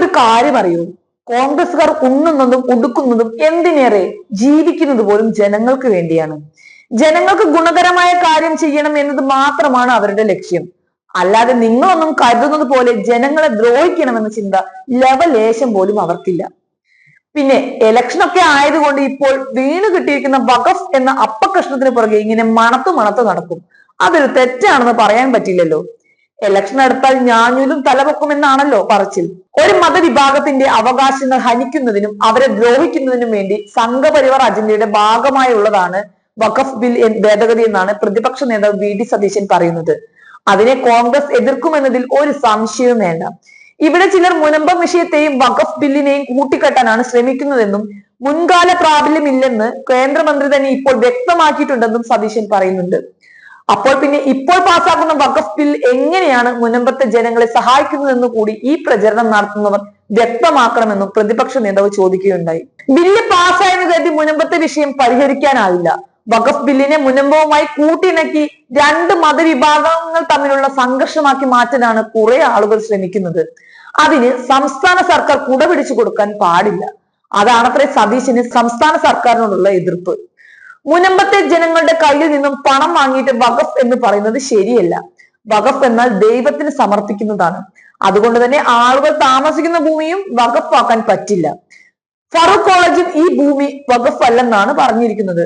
ഒരു കാര്യം അറിയൂ? കോൺഗ്രസുകാർ ഉണ്ണുന്നതും ഉടുക്കുന്നതും എന്തിനേറെ ജീവിക്കുന്നത് പോലും ജനങ്ങൾക്ക് വേണ്ടിയാണ്. ജനങ്ങൾക്ക് ഗുണകരമായ കാര്യം ചെയ്യണം എന്നത് മാത്രമാണ് അവരുടെ ലക്ഷ്യം. അല്ലാതെ നിങ്ങളൊന്നും കരുതുന്നത് പോലെ ജനങ്ങളെ ദ്രോഹിക്കണമെന്ന ചിന്ത ലവലേശം പോലും അവർക്കില്ല. പിന്നെ ഇലക്ഷൻ ഒക്കെ ആയതുകൊണ്ട് ഇപ്പോൾ വീണ് കിട്ടിയിരിക്കുന്ന വഖഫ് എന്ന അപ്പകഷ്ണത്തിന് പുറകെ ഇങ്ങനെ മണത്തു മണത്തു നടക്കും. അതൊരു തെറ്റാണെന്ന് പറയാൻ പറ്റില്ലല്ലോ. ഇലക്ഷൻ എടുത്താൽ ഞാഞ്ഞൂലും തലപൊക്കുമെന്നാണല്ലോ പറച്ചിൽ. ഒരു മതവിഭാഗത്തിന്റെ അവകാശങ്ങൾ ഹനിക്കുന്നതിനും അവരെ ദ്രോഹിക്കുന്നതിനും വേണ്ടി സംഘപരിവാർ അജണ്ടയുടെ ഭാഗമായുള്ളതാണ് വഖഫ് ബിൽ ഭേദഗതി എന്നാണ് പ്രതിപക്ഷ നേതാവ് വി ഡി സതീശൻ പറയുന്നത്. അതിനെ കോൺഗ്രസ് എതിർക്കുമെന്നതിൽ ഒരു സംശയവും വേണ്ട. ഇവിടെ ചിലർ മുനമ്പം വിഷയത്തെയും വഖഫ് ബില്ലിനെയും കൂട്ടിക്കെട്ടാനാണ് ശ്രമിക്കുന്നതെന്നും മുൻകാല പ്രാബല്യമില്ലെന്ന് കേന്ദ്രമന്ത്രി തന്നെ ഇപ്പോൾ വ്യക്തമാക്കിയിട്ടുണ്ടെന്നും സതീശൻ പറയുന്നുണ്ട്. അപ്പോൾ പിന്നെ ഇപ്പോൾ പാസ്സാക്കുന്ന വഖഫ് ബിൽ എങ്ങനെയാണ് മുനമ്പത്തെ ജനങ്ങളെ സഹായിക്കുന്നതെന്ന് കൂടി ഈ പ്രചരണം നടത്തുന്നവർ വ്യക്തമാക്കണമെന്നും പ്രതിപക്ഷ നേതാവ് ചോദിക്കുകയുണ്ടായി. ബില്ല് പാസ്സായെന്ന് കരുതി മുനമ്പത്തെ വിഷയം പരിഹരിക്കാനാവില്ല. വഖഫ് ബില്ലിനെ മുനമ്പവുമായി കൂട്ടിയിണക്കി രണ്ട് മതവിഭാഗങ്ങൾ തമ്മിലുള്ള സംഘർഷമാക്കി മാറ്റാനാണ് കുറെ ആളുകൾ ശ്രമിക്കുന്നത്. അതിന് സംസ്ഥാന സർക്കാർ കുടപിടിച്ചു കൊടുക്കാൻ പാടില്ല. അതാണത്രേ സതീശന് സംസ്ഥാന സർക്കാരിനോടുള്ള എതിർപ്പ്. മുനമ്പത്തെ ജനങ്ങളുടെ കയ്യിൽ നിന്നും പണം വാങ്ങിയിട്ട് വഖഫ് എന്ന് പറയുന്നത് ശരിയല്ല. വഖഫ് എന്നാൽ ദൈവത്തിന് സമർപ്പിക്കുന്നതാണ്. അതുകൊണ്ട് തന്നെ ആളുകൾ താമസിക്കുന്ന ഭൂമിയും വഖഫാക്കാൻ പറ്റില്ല. ഫറൂഖ് കോളേജും ഈ ഭൂമി വഖഫ് അല്ലെന്നാണ് പറഞ്ഞിരിക്കുന്നത്.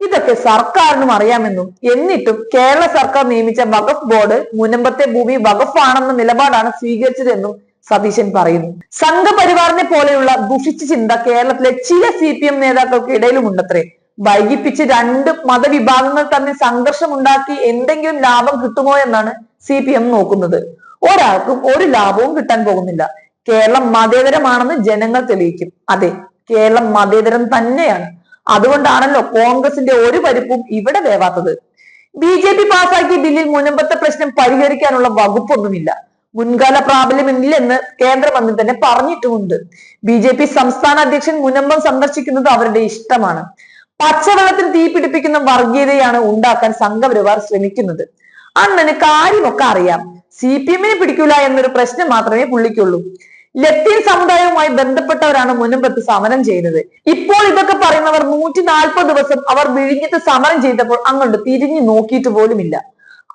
ഇതൊക്കെ സർക്കാരിനും അറിയാമെന്നും എന്നിട്ടും കേരള സർക്കാർ നിയമിച്ച വഖഫ് ബോർഡ് മുനമ്പത്തെ ഭൂമി വഖഫ് ആണെന്ന നിലപാടാണ് സ്വീകരിച്ചതെന്നും സതീശൻ പറയുന്നു. സംഘപരിവാറിനെ പോലെയുള്ള ദുഷിച്ച ചിന്ത കേരളത്തിലെ ചില സി പി എം നേതാക്കൾക്ക് ഇടയിലുമുണ്ടത്രേ. വൈകിപ്പിച്ച് രണ്ട് മതവിഭാഗങ്ങൾ തമ്മിൽ സംഘർഷം ഉണ്ടാക്കി എന്തെങ്കിലും ലാഭം കിട്ടുമോ എന്നാണ് സി പി എം നോക്കുന്നത്. ഒരാൾക്കും ഒരു ലാഭവും കിട്ടാൻ പോകുന്നില്ല. കേരളം മതേതരമാണെന്ന് ജനങ്ങൾ തെളിയിക്കും. അതെ കേരളം മതേതരം തന്നെയാണ്. അതുകൊണ്ടാണല്ലോ കോൺഗ്രസിന്റെ ഒരു പരിപ്പും ഇവിടെ വേവാത്തത്. ബി ജെ പി പാസാക്കിയ ബില്ലിൽ മുനമ്പത്തെ പ്രശ്നം പരിഹരിക്കാനുള്ള വകുപ്പൊന്നുമില്ല. മുൻകാല പ്രാബല്യമില്ലെന്ന് കേന്ദ്രമന്ത്രി തന്നെ പറഞ്ഞിട്ടുമുണ്ട്. ബി ജെ പി സംസ്ഥാന അധ്യക്ഷൻ മുനമ്പം സന്ദർശിക്കുന്നത് അവരുടെ ഇഷ്ടമാണ്. പച്ചവെള്ളത്തിൽ തീപിടിപ്പിക്കുന്ന വർഗീയതയാണ് ഉണ്ടാക്കാൻ സംഘപരിവാർ ശ്രമിക്കുന്നത്. അണ്ണന് കാര്യമൊക്കെ അറിയാം. സി പി എമ്മിനെ പിടിക്കൂല എന്നൊരു പ്രശ്നം മാത്രമേ പുള്ളിക്കുള്ളൂ. ലത്തീൻ സമുദായവുമായി ബന്ധപ്പെട്ടവരാണ് മുനമ്പത്ത് സമരം ചെയ്യുന്നത്. ഇപ്പോൾ ഇതൊക്കെ പറയുന്നവർ നൂറ്റി നാൽപ്പത് ദിവസം അവർ വിഴിഞ്ഞത്ത് സമരം ചെയ്തപ്പോൾ അങ്ങോട്ട് തിരിഞ്ഞു നോക്കിയിട്ട് പോലുമില്ല.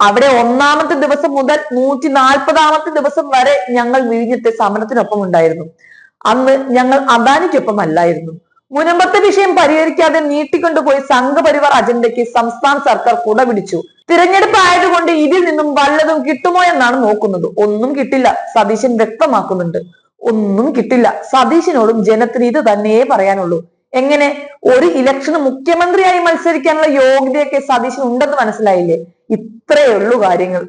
അവിടെ ഒന്നാമത്തെ ദിവസം മുതൽ നൂറ്റി നാൽപ്പതാമത്തെ ദിവസം വരെ ഞങ്ങൾ വിഴിഞ്ഞത്തെ സമരത്തിനൊപ്പം ഉണ്ടായിരുന്നു അന്ന് ഞങ്ങൾ അദാനിക്കൊപ്പം അല്ലായിരുന്നു മുനമ്പത്തെ വിഷയം പരിഹരിക്കാതെ നീട്ടിക്കൊണ്ടുപോയി സംഘപരിവാർ അജണ്ടയ്ക്ക് സംസ്ഥാന സർക്കാർ കുടപിടിച്ചു തിരഞ്ഞെടുപ്പ് ആയതുകൊണ്ട് ഇതിൽ നിന്നും വല്ലതും കിട്ടുമോ എന്നാണ് നോക്കുന്നത്. ഒന്നും കിട്ടില്ല. സതീശൻ വ്യക്തമാക്കുന്നുണ്ട്. ഒന്നും കിട്ടില്ല. സതീശനോടും ജനത്തിന് ഇത് തന്നെയേ പറയാനുള്ളൂ. എങ്ങനെ? ഒരു ഇലക്ഷന് മുഖ്യമന്ത്രിയായി മത്സരിക്കാനുള്ള യോഗ്യതയൊക്കെ സതീശൻ ഉണ്ടെന്ന് മനസ്സിലായില്ലേ? ഇത്രയേ ഉള്ളൂ കാര്യങ്ങൾ.